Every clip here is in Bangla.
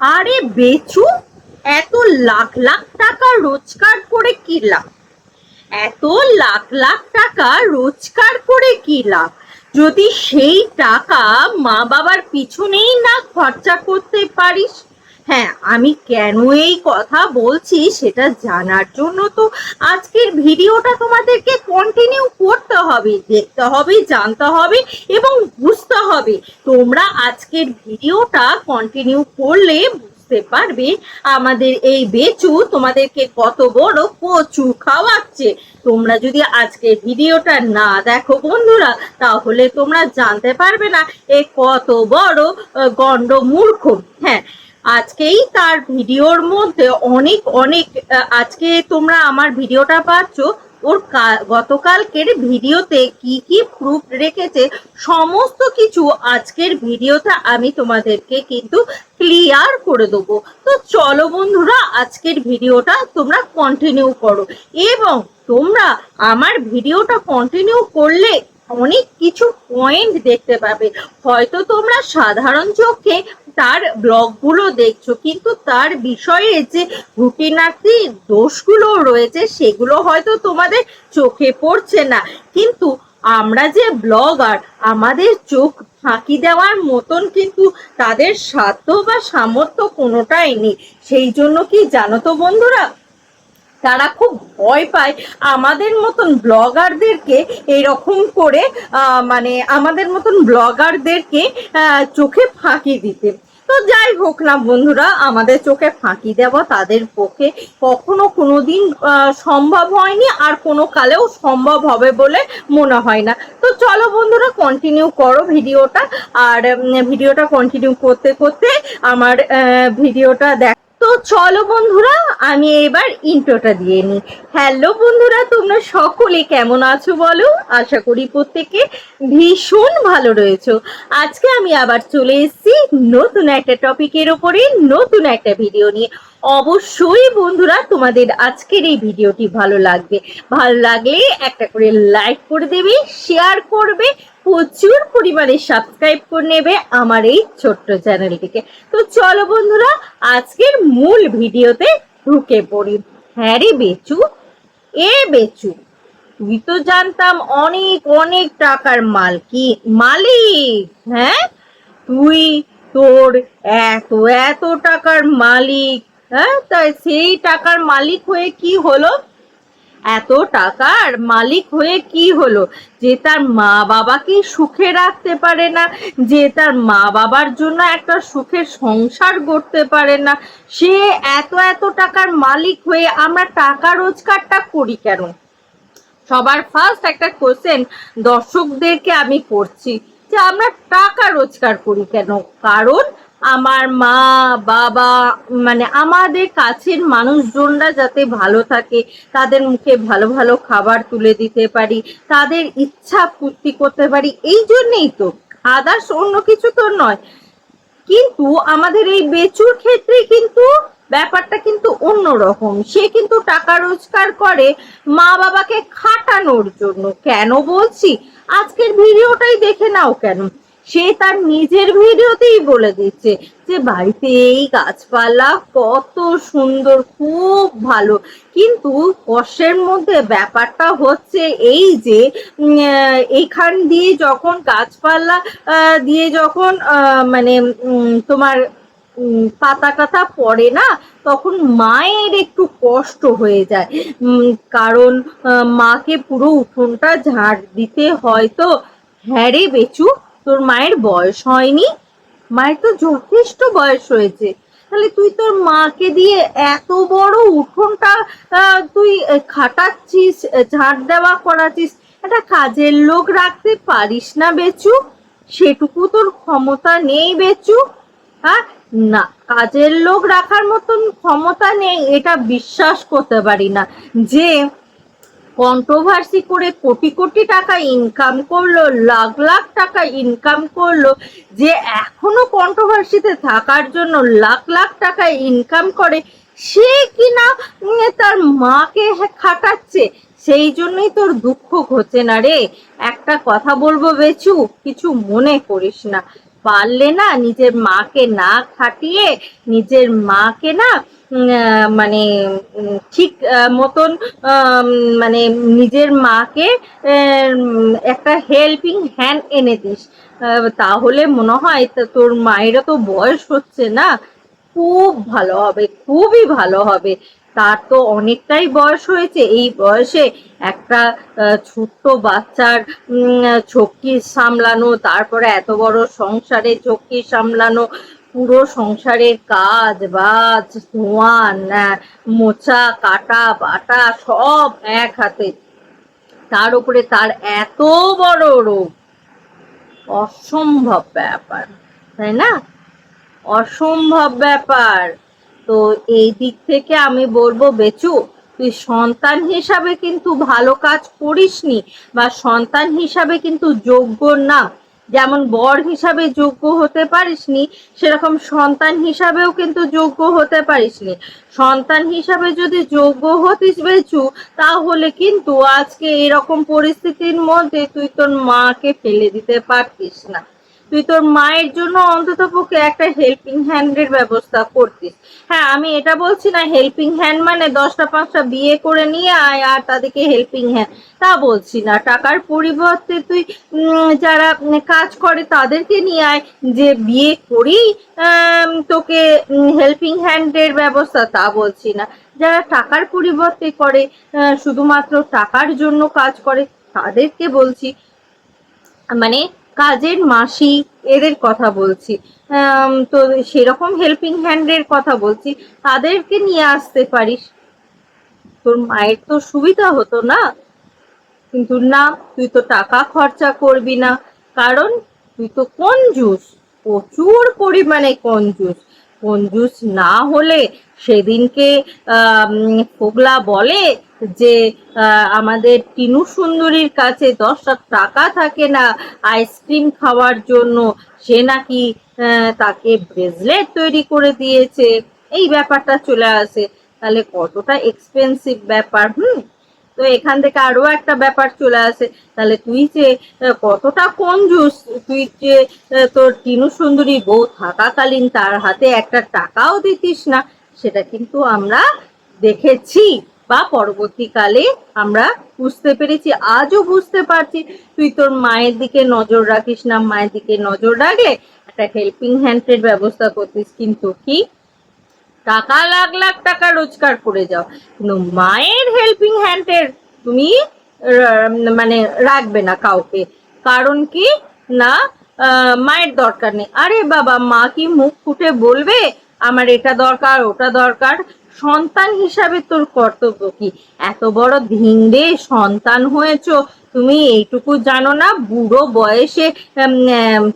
আরে বেচু, এত লাখ লাখ টাকা রোজগার করে কি লাভ? এত লাখ লাখ টাকা রোজগার করে কি লাভ? যদি সেই টাকা মা বাবার পিছনেই না খরচা করতে পারিস হ্যাঁ আমি কেন এই কথা বলছি সেটা জানার জন্য তো আজকের ভিডিওটা তোমাদেরকে কন্টিনিউ করতে হবে, দেখতে হবে, জানতে হবে এবং বুঝতে হবে। তোমরা আজকের ভিডিওটা কন্টিনিউ করলে বুঝতে পারবে আমাদের এই বেচু তোমাদেরকে কত বড় কচু খাওয়াচ্ছে। তোমরা যদি আজকের ভিডিওটা না দেখো বন্ধুরা, তাহলে তোমরা জানতে পারবে না এ কত বড় গণ্ড মূর্খ হ্যাঁ আজকেই তার ভিডিওর মধ্যে অনেক অনেক আজকে তোমরা আমার ভিডিওটা পাচ্ছ। ওর গতকালকের ভিডিওতে কি কি প্রুফ রেখেছে, সমস্ত কিছু আজকের ভিডিওতে আমি তোমাদেরকে কিন্তু ক্লিয়ার করে দেবো। তো চলো বন্ধুরা, আজকের ভিডিওটা তোমরা কন্টিনিউ করো। এবং তোমরা আমার ভিডিওটা কন্টিনিউ করলে অনেক কিছু পয়েন্ট দেখতে পাবে। হয়তো তোমরা সাধারণ চোখে তার ব্লগগুলো দেখছ, কিন্তু তার বিষয়ে যে খুঁটিনাটি দোষগুলো রয়েছে, সেগুলো হয়তো তোমাদের চোখে পড়ছে না। কিন্তু আমরা যে ব্লগার, আমাদের চোখ ফাঁকি দেওয়ার মতন কিন্তু তাদের সাধ্য বা সামর্থ্য কোনোটাই নেই। সেই জন্য কি জানো তো বন্ধুরা তারা খুব ভয় পায়। আমাদের মতন ব্লগারদেরকে এরকম করে মানে আমাদের মতন ব্লগারদেরকে চোখে ফাঁকি দিতে। তো যাই হোক না বন্ধুরা আমাদের চোখে ফাঁকি দেওয়া তাদের পক্ষে কখনো কোনোদিন আহ, সম্ভব হয়নি আর কোনো কালেও সম্ভব হবে বলে মনে হয় না। তো চলো বন্ধুরা কন্টিনিউ করো ভিডিওটা। আর ভিডিওটা কন্টিনিউ করতে করতে আমার ভিডিওটা দেখ তো চলো বন্ধুরা, আমি এবার ইন্ট্রোটা দিয়ে নিই। হ্যালো বন্ধুরা, তোমরা সকলে কেমন আছো বলো? আশা করি প্রত্যেকে ভীষণ ভালো রয়েছো। আজকে আমি আবার চলে এসেছি নতুন একটা টপিকের ওপরে, নতুন একটা ভিডিও নিয়ে। অবশ্যই বন্ধুরা, তোমাদের আজকের এই ভিডিওটি ভালো লাগবে। ভালো লাগলে একটা করে লাইক করে দেবে শেয়ার করবে প্রচুর পরিমাণে সাবস্ক্রাইব করে নেবে আমার এই ছোট্ট চ্যানেলটিকে। তো চলো বন্ধুরা, আজকের মূল ভিডিওতে ঢুকে পড়ি। হ্যাঁ রে বেচু, এ বেচু, তুই তো জানতাম অনেক অনেক টাকার মাল কি মালিক হ্যাঁ? তুই তোর এত এত টাকার মালিক হ্যাঁ? তাই সেই টাকার মালিক হয়ে কি হলো? এত টাকার মালিক হয়ে কি হলো? যে তার মা বাবাকে সুখে রাখতে পারে না? যে তার মা বাবার জন্য একটা সুখের সংসার গড়তে পারে না? সে এত এত টাকার মালিক হয়ে আমরা টাকা রোজগারটা করি কেন? সবার ফার্স্ট একটা কোশ্চেন দর্শকদেরকে আমি করছি যে আমরা টাকা রোজগার করি কেন? কারণ আমার মা, বাবা মানে আমাদের কাছের মানুষজনরা যাতে ভালো থাকে, তাদের মুখে ভালো ভালো খাবার তুলে দিতে পারি, তাদের ইচ্ছা পূর্তি করতে পারি, এই জন্যেই তো। আদার্স অন্য কিছু তো নয়। কিন্তু আমাদের এই বেচুর ক্ষেত্রে কিন্তু ব্যাপারটা কিন্তু অন্যরকম। সে কিন্তু টাকা রোজগার করে মা বাবাকে খাটানোর জন্য। কেন বলছি? আজকের ভিডিওটাই দেখে নাও কেন। সে তার নিজের ভিডিওতেই বলে দিচ্ছে যে বাড়িতে এই গাছপালা কত সুন্দর, খুব ভালো। কিন্তু কষ্টের মধ্যে ব্যাপারটা হচ্ছে এই যে এইখান দিয়ে যখন গাছপালা দিয়ে যখন মানে তোমার পাতা কাতা পড়ে না, তখন মায়ের একটু কষ্ট হয়ে যায়। কারণ মাকে পুরো উঠোনটা ঝাড় দিতে হয় তো হ্যাঁ রে বেচু? তোর মায়ের বয়স হয়নি? মায়ের তো যথেষ্ট বয়স হয়েছে। তাহলে তুই তোর মাকে দিয়ে এত বড় উঠোনটা তুই খাটাচ্ছিস ঝাড় দেওয়া করাচ্ছিস, একটা কাজের লোক রাখতে পারিস না বেচু? সেটুকু তোর ক্ষমতা নেই বেচু। হ্যাঁ না, কাজের লোক রাখার মতন ক্ষমতা নেই, এটা বিশ্বাস করতে পারি না। যে কন্ট্রোভার্সি করে কোটি কোটি টাকা ইনকাম করল, লাখ লাখ টাকা ইনকাম করল, যে এখনও কন্ট্রোভার্সিতে থাকার জন্য লাখ লাখ টাকা ইনকাম করে, সে কিনা তার মাকে খাটাচ্ছে, সেই জন্যই তোর দুঃখ ঘটছে না রে। একটা কথা বলব বেচু, কিছু মনে করিস না। পারলে না নিজের মাকে না খাটিয়ে, নিজের মাকে না মানে ঠিক মতন মানে নিজের মাকে একটা হেল্পিং হ্যান্ড এনে দিস। তাহলে মনে হয় তোর মায়েরও তো বয়স হচ্ছে না। খুব ভালো হবে, খুবই ভালো হবে। তার তো অনেকটাই বয়স হয়েছে। এই বয়সে একটা ছোট্ট বাচ্চার ঝক্কি সামলানো, তারপরে এত বড় সংসারে ঝক্কি সামলানো পুরো সংসারের কাজ, বাজ ধোয়া মোচা, কাটা, বাটা সব এক হাতে। তার উপরে তার এত বড় রোগ অসম্ভব ব্যাপার, তাই না? অসম্ভব ব্যাপার। তো এই দিক থেকে আমি বলব, বেচু, তুই সন্তান হিসাবে কিন্তু ভালো কাজ করিসনি বা সন্তান হিসাবে কিন্তু যোগ্য না। যেমন বর হিসাবে যোগ্য হতে পারিসনি, সেরকম সন্তান হিসাবেও কিন্তু যোগ্য হতে পারিসনি। সন্তান হিসাবে যদি যোগ্য হতিস বেচু, তাহলে কিন্তু আজকে এরকম পরিস্থিতির মধ্যে তুই তোর মাকে ফেলে দিতে পারতিস না। তুই তোর মায়ের জন্য অন্তত পক্ষে একটা হেল্পিং হ্যান্ডের ব্যবস্থা করতিস। হ্যাঁ আমি এটা বলছি না হেল্পিং হ্যান্ড মানে দশটা পাঁচটা বিয়ে করে নিয়ে আয় আর তাদেরকে হেল্পিং হ্যান্ড তা বলছি না টাকার পরিবর্তে তুই যারা কাজ করে তাদেরকে নিয়ে আয়। যে বিয়ে আম, তোকে হেল্পিং হ্যান্ডের ব্যবস্থা তা বলছি না। যারা টাকার পরিবর্তে করে শুধুমাত্র টাকার জন্য কাজ করে তাদেরকে বলছি মানে কাজের মাসি এদের কথা বলছি। তো সেরকম হেল্পিং হ্যান্ডের কথা বলছি। তাদেরকে নিয়ে আসতে পারিস। তোর মায়ের তো সুবিধা হতো না। কিন্তু না, তুই তো টাকা খরচা করবি না। কারণ তুই তো কঞ্জুস প্রচুর পরিমাণে কঞ্জুস কঞ্জুস না হলে সেদিনকে ফোগলা বলে যে আমাদের টিনু সুন্দরীর কাছে দশটা টাকা থাকে না আইসক্রিম খাওয়ার জন্য, সে নাকি তাকে ব্রেসলেট তৈরি করে দিয়েছে। এই ব্যাপারটা চলে আসে। তাহলে কতটা এক্সপেন্সিভ ব্যাপার, হুম? তো এখান থেকে আরও একটা ব্যাপার চলে আসে। তাহলে তুই যে কতটা কঞ্জুস তুই যে তোর টিনু সুন্দরী বউ থাকাকালীন তার হাতে একটা টাকাও দিতিস না, সেটা কিন্তু আমরা দেখেছি। বা পরবর্তীকালে আমরা বুঝতে পেরেছি, আজও বুঝতে পারছি। তুই তোর মায়ের দিকে নজর রাখিস না, মায়ের দিকে নজর রাখলে একটা হেল্পিং হ্যান্ডের ব্যবস্থা করতিস, কিন্তু কি? টাকা লাখ লাখ টাকা রোজগার করে যাও। কিন্তু মায়ের হেল্পিং হ্যান্ডের তুমি মানে রাখবে না কাউকে। কারণ কি? না মায়ের দরকার নেই। আরে বাবা, মা কি মুখ ফুটে বলবে, আমার এটা দরকার, ওটা দরকার? সন্তান হিসাবে তোর কর্তব্য কি? এত বড় ধিংড়ে সন্তান হয়েছো। তুমি এইটুকু জানো না? বুড়ো বয়সে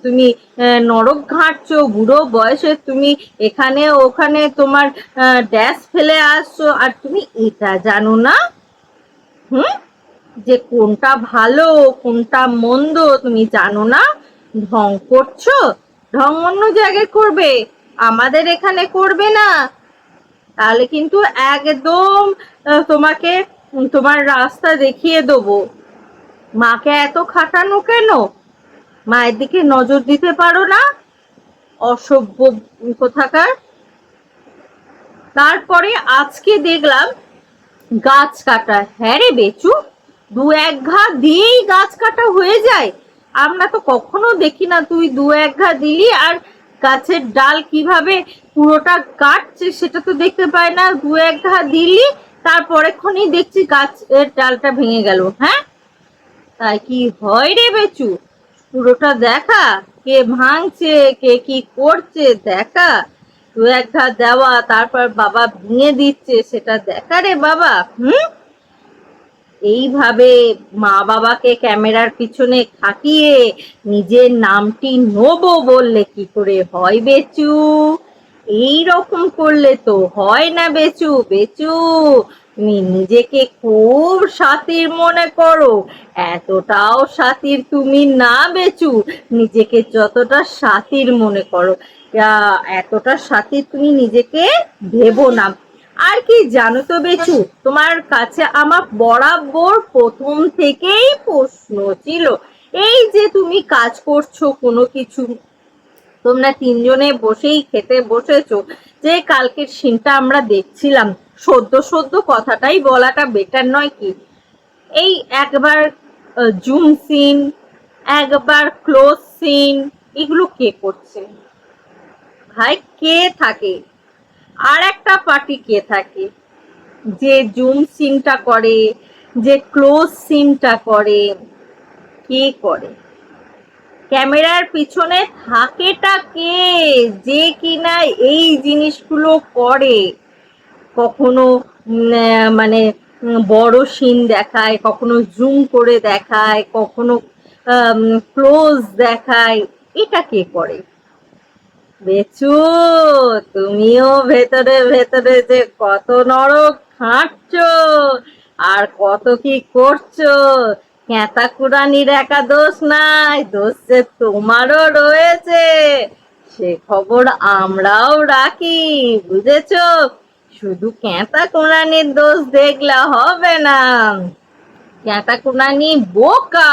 তুমি নরক ঘাঁটছো। বুড়ো বয়সে তুমি এখানে ওখানে তোমার ড্যাশ ফেলে আসছো। আর তুমি এটা জানো না? হুম? যে কোনটা ভালো, কোনটা মন্দ তুমি জানো না? ঢং করছ? ঢং অন্য জায়গায় করবে। আমাদের এখানে করবে না। তাহলে কিন্তু একদম তোমাকে তোমার রাস্তা দেখিয়ে দেবো। মাকে এত খাটানো কেন? মায়ের দিকে নজর দিতে পারো না? অসভ্য কোথাকার। তারপরে আজকে দেখলাম গাছ কাটা। হ্যাঁ রে বেচু, দু এক ঘা দিয়েই গাছ কাটা হয়ে যায়। আমরা তো কখনো দেখি না তুই দু এক ঘা দিলি আর গাছের ডাল কীভাবে পুরোটা কাটছে, সেটা তো দেখতে পাই না। দু এক ঘা দিলি তারপরেক্ষণই দেখছি গাছের ডালটা ভেঙে গেল হ্যাঁ? তাই কি হয় রে বেচু? পুরোটা দেখা, কে ভাঙছে, কে কি করছে, দেখা। দু এক ঘা দেওয়া, তারপর বাবা ভেঙে দিচ্ছে, সেটা দেখা রে বাবা, হুম? এইভাবে মা বাবাকে ক্যামেরার পিছনে খাটিয়ে নিজের নামটি নোবো বললে কি করে হয় বেচু? এই রকম করলে তো হয় না বেচু বেচু। তুমি নিজেকে খুব সাতির মনে করো, এতটাও সাতির তুমি না বেচু। নিজেকে যতটা সাতির মনে করো এতটা সাতির তুমি নিজেকে ভেবো না। আর কি জানো তো বেচু, তোমার কাছে আমার বরাবর প্রথম থেকেই প্রশ্ন ছিল, এই যে তুমি কাজ করছ কোনো কিছু তোমরা তিনজনে বসেই খেতে বসেছো। যে কালকের সিনটা আমরা দেখছিলাম, সদ্য সদ্য কথাটাই বলাটা বেটার নয় কি? এই একবার জুম সিন একবার ক্লোজ সিন এগুলো কে করছে? ভাই, কে থাকে? আর একটা পার্টি কে থাকে? যে জুম সিনটা করে, যে ক্লোজ সিনটা করে, কে করে? ক্যামেরার পিছনে থাকেটা কে? যে কিনা এই জিনিসগুলো করে। কখনো মানে বড় সিন দেখায়, কখনো জুম করে দেখায়, কখনো ক্লোজ দেখায়। এটা কে করে? বেচু, তুমিও ভেতরে ভেতরে যে কত নরক খাটছো আর কত কি করছ ক্যাঁতা কুরানির একা দোষ নাই, দোষ যে তোমারও রয়েছে। সে খবর আমরাও রাখি, বুঝেছ? শুধু ক্যাঁতা কুরানির দোষ দেখলে হবে না। ক্যাঁতা কুরানি বোকা,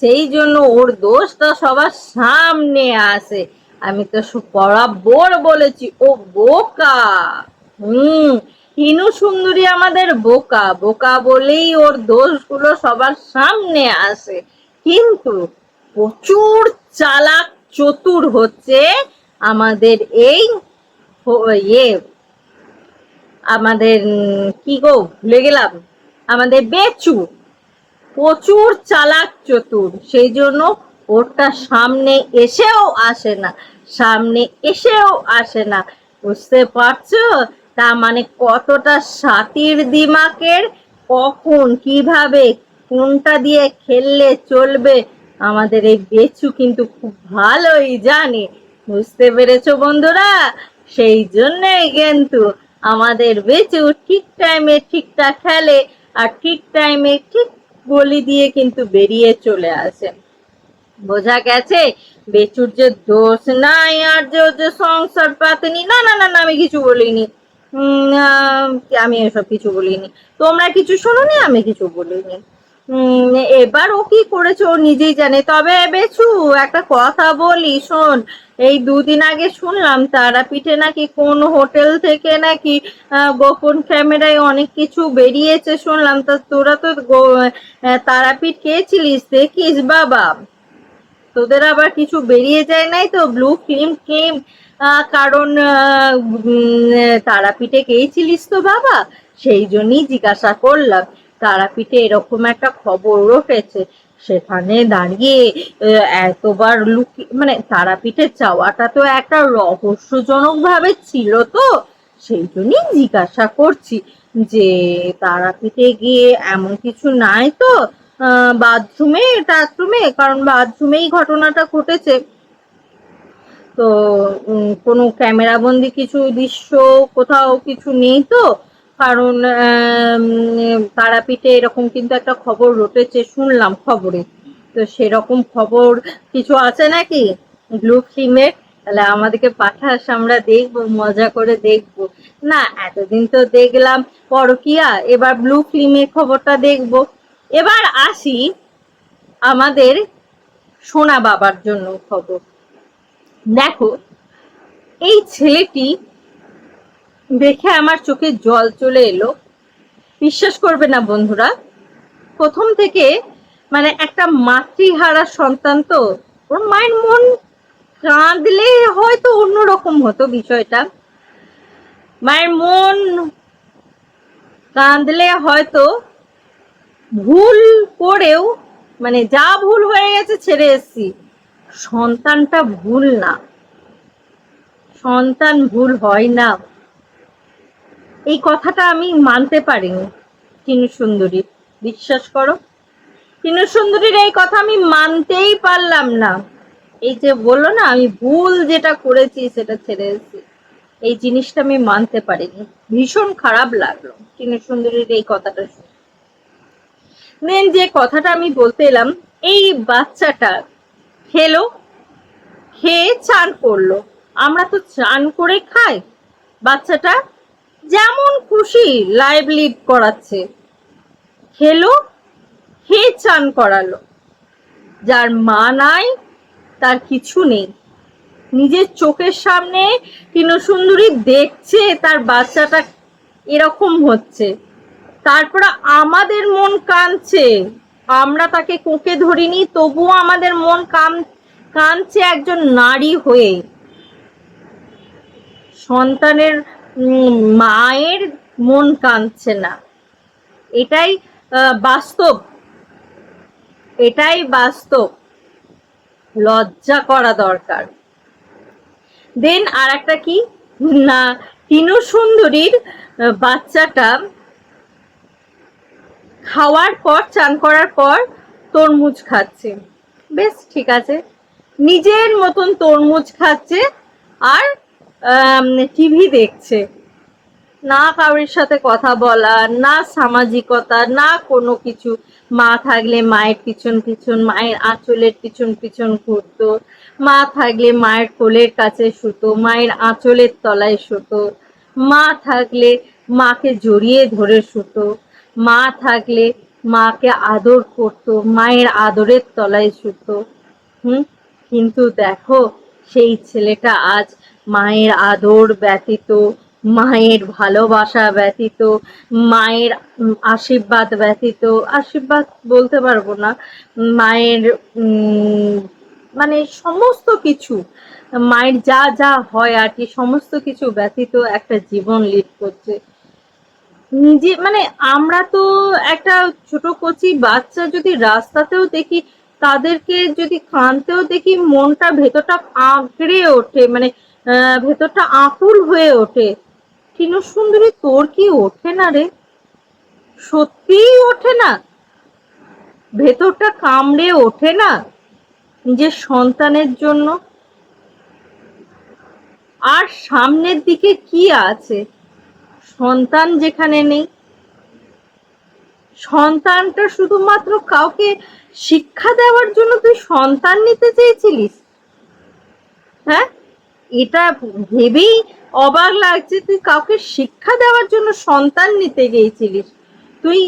সেই জন্য ওর দোষটা সবার সামনে আসে। আমি তো বরাবর বলেছি, ও বোকা। হুম হিনু সুন্দরী আমাদের বোকা। বোকা বলেই ওর দোষগুলো সবার সামনে আসে। কিন্তু প্রচুর চালাক চতুর হচ্ছে আমাদের এই ইয়ে আমাদের কি গো, ভুলে গেলাম। আমাদের বেচু। প্রচুর চালাক চতুর। সেই জন্য ওরটা সামনে এসেও আসে না। সামনে এসেও আসে না। বুঝতে পারছ? তা মানে কতটা সাতির দিমাকের? কখন, কীভাবে, কোনটা দিয়ে খেললে চলবে? আমাদের এই বেচু কিন্তু খুব ভালোই জানে। বুঝতে পেরেছ বন্ধুরা? সেই জন্যই কিন্তু আমাদের বেচু ঠিক টাইমে ঠিকঠাক খেলে আর ঠিক টাইমে ঠিক বলি দিয়ে কিন্তু বেরিয়ে চলে আসে। বোঝা গেছে? বেচুর যে দোষ নাই আর যে সংসার পাতেনি না না না, আমি কিছু বলিনি। আমি এসব কিছু বলিনি। তোমরা কিছু শোনোনি, আমি কিছু বলিনি। এবার ও কি করেছে, ও নিজেই জানে। তবে বেচু একটা কথা বলি, শোন। এই দুদিন আগে শুনলাম, তারাপীঠে নাকি কোন হোটেল থেকে নাকি গোপন ক্যামেরায় অনেক কিছু বেরিয়েছে শুনলাম। তা তোরা তো তারাপীঠ খেয়েছিলিস, দেখিস বাবা। তোদের আবার কিছু বেরিয়ে যায় নাই তো? ব্লু ফিল্ম ক্লেম কারণ তারাপীঠে গিয়েছিলিস তো বাবা, সেই জন্যই জিজ্ঞাসা করলাম। তারাপীঠে এরকম একটা খবর উঠেছে সেখানে দাঁড়িয়ে এতবার লুকি মানে তারাপীঠে যাওয়াটা তো একটা রহস্যজনক ভাবে ছিল তো, সেই জন্যই জিজ্ঞাসা করছি যে, তারাপীঠে গিয়ে এমন কিছু নাই তো? বাথরুমে, টাথরুমে? কারণ বাথরুমেই ঘটনাটা ঘটেছে। তো কোনো ক্যামেরা বন্দি কিছু দৃশ্য কোথাও কিছু নেই তো? কারণ তারাপীঠে এরকম কিন্তু একটা খবর রটেছে, শুনলাম খবরে। তো সেরকম খবর কিছু আছে নাকি? ব্লু ফিল্মের তাহলে আমাদেরকে পাঠাস, আমরা দেখব, মজা করে দেখব। না, এতদিন তো দেখলাম পরকিয়া, এবার ব্লু ফিল্মের খবরটা দেখব। এবার আসি আমাদের সোনা বাবার জন্য খবর। দেখো, এই ছেলেটি দেখে আমার চোখে জল চলে এলো। বিশ্বাস করবে না বন্ধুরা, প্রথম থেকে মানে একটা মাতৃহারা সন্তান তো, ওর মায়ের মন কাঁদলে হয়তো অন্যরকম হতো বিষয়টা। মায়ের মন কাঁদলে হয়তো ভুল করেও মানে যা ভুল হয়ে গেছে ছেড়ে এসছি। সন্তানটা ভুল না। সন্তান ভুল হয় না। এই কথাটা আমি মানতে পারিনি কিনু সুন্দরী বিশ্বাস করো কিনু সুন্দরীর এই কথা আমি মানতেই পারলাম না। এই যে বলল না, আমি ভুল যেটা করেছি সেটা ছেড়ে এসেছি এই জিনিসটা আমি মানতে পারিনি। ভীষণ খারাপ লাগল কিনু সুন্দরীর এই কথাটা শুনে। দেন যে কথাটা আমি বলতে এলাম, এই বাচ্চাটা খেলো, খেয়ে চান করল। আমরা তো চান করে খাই। বাচ্চাটা যেমন খুশি লাইভ লিড করাচ্ছে। খেলো, খেয়ে চান করালো। যার মা নাই, তার কিছু নেই। নিজের চোখের সামনে টিনু সুন্দরী দেখছে তার বাচ্চাটা এরকম হচ্ছে। তারপরে আমাদের মন কাঁদছে। আমরা তাকে কোঁকে ধরিনি, তবুও আমাদের মন কাম, কাঁদছে একজন নারী হয়ে। সন্তানের মায়ের মন কাঁদছে না। এটাই বাস্তব। এটাই বাস্তব। লজ্জা করা দরকার। দেন আর একটা কি? না তিনু সুন্দরীর বাচ্চাটা খাওয়ার পর, চান করার পর তরমুজ খাচ্ছে। বেশ, ঠিক আছে। নিজের মতন তরমুজ খাচ্ছে আর টিভি দেখছে। না কারোর সাথে কথা বলা, না সামাজিকতা, না কোনো কিছু। মা থাকলে মায়ের পিছন পিছন, মায়ের আঁচলের পিছন পিছন ঘুরতো। মা থাকলে মায়ের কোলের কাছে শুতো, মায়ের আঁচলের তলায় শুতো। মা থাকলে মাকে জড়িয়ে ধরে শুতো। মা থাকলে মাকে আদর করতো, মায়ের আদরের তলায় শুতো। হুম? কিন্তু দেখো, সেই ছেলেটা আজ মায়ের আদর ব্যতীত, মায়ের ভালোবাসা ব্যতীত, মায়ের আশীর্বাদ ব্যতীত, আশীর্বাদ বলতে পারব না, মায়ের মানে সমস্ত কিছু, মায়ের যা যা হয় আর কি, সমস্ত কিছু ব্যতীত একটা জীবন লিড করছে। নিজে মানে আমরা তো একটা ছোট কচি বাচ্চা যদি রাস্তাতেও দেখি, তাদেরকে যদি কাঁদতেও দেখি, মনটা ভেতরটা আঁকড়ে ওঠে মানে ভেতরটা আকুল হয়ে ওঠে। টিনু সুন্দরী, তোর কি ওঠে না রে? সত্যিই ওঠে না। ভেতরটা কামড়ে ওঠে না নিজের সন্তানের জন্য। আর সামনের দিকে কি আছে? সন্তান যেখানে নেই। সন্তানটা শুধুমাত্র কাউকে শিক্ষা দেওয়ার জন্য তুই সন্তান নিতে চেয়েছিলিস? হ্যাঁ? এটা ভেবেই অবাক লাগছে তুই কাউকে শিক্ষা দেওয়ার জন্য সন্তান নিতে গিয়েছিলিস। তুই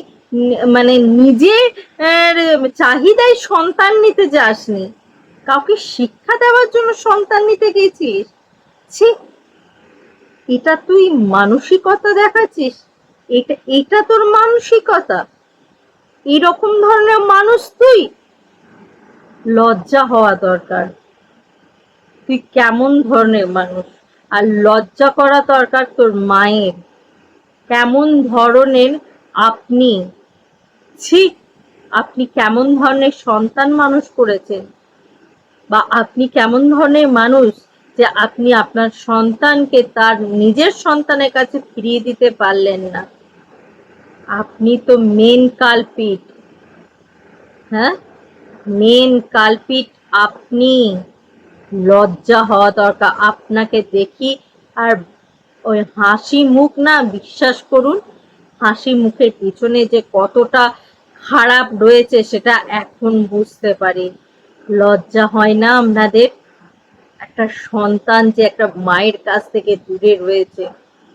মানে নিজে এর, চাহিদায় সন্তান নিতে যাসনি। কাউকে শিক্ষা দেওয়ার জন্য সন্তান নিতে গিয়েছিলিস? ছি এটা তুই মানসিকতা দেখাচ্ছিস? এটা এটা তোর মানসিকতা। এরকম ধরনের মানুষ তুই? লজ্জা হওয়া দরকার। তুই কেমন ধরনের মানুষ? আর লজ্জা করা দরকার তোর মায়ের। কেমন ধরনের আপনি? ছি, আপনি কেমন ধরনের সন্তান মানুষ করেছেন? বা আপনি কেমন ধরনের মানুষ? যে আপনি আপনার সন্তানকে তার নিজের সন্তানের কাছে ফিরিয়ে দিতে পারলেন না। আপনি তো মেন কালপিট হ্যাঁ? মেন কালপিট আপনি। লজ্জা হওয়া দরকার আপনাকে দেখি। আর ওই হাসি মুখ না, বিশ্বাস করুন, হাসি মুখের পিছনে যে কতটা খারাপ রয়েছে সেটা এখন বুঝতে পারি। লজ্জা হয় না আপনাদের? একটা সন্তান যে একটা মায়ের কাছ থেকে দূরে রয়েছে,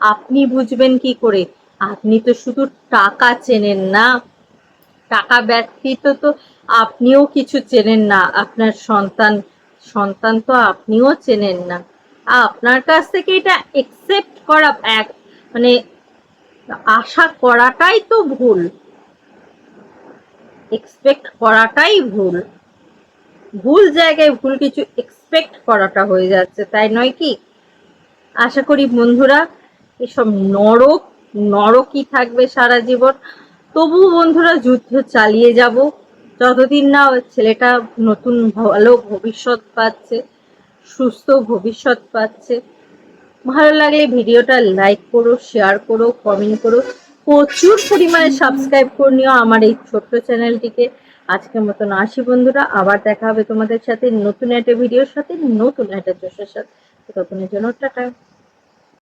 আপনি বুঝবেন কি করে? আপনি তো শুধু টাকা চেনেন না। টাকা ব্যতীত তো আপনিও কিছু চেনেন না। আপনার সন্তান সন্তান তো আপনিও চেনেন না। আপনার কাছ থেকে এটা একসেপ্ট করা এক মানে আশা করাটাই তো ভুল। এক্সপেক্ট করাটাই ভুল। ভুল জায়গায় ভুল কিছু এক্সপেক্ট করাটা হয়ে যাচ্ছে, তাই নয় কি? আশা করি বন্ধুরা, এসব নরক, নরকই থাকবে সারা জীবন। তবু বন্ধুরা, যুদ্ধ চালিয়ে যাব। যতদিন না ছেলেটা নতুন ভালো ভবিষ্যৎ পাচ্ছে, সুস্থ ভবিষ্যৎ পাচ্ছে, ভালো লাগলে ভিডিওটা লাইক করো শেয়ার করো কমেন্ট করো। প্রচুর পরিমাণে সাবস্ক্রাইব করে নিও আমার এই ছোট্ট চ্যানেলটিকে আজকের মতন আসি বন্ধুরা, আবার দেখা হবে তোমাদের সাথে নতুন একটা ভিডিওর সাথে, নতুন একটা জোশের সাথে। ততক্ষণের জন্য টাটা।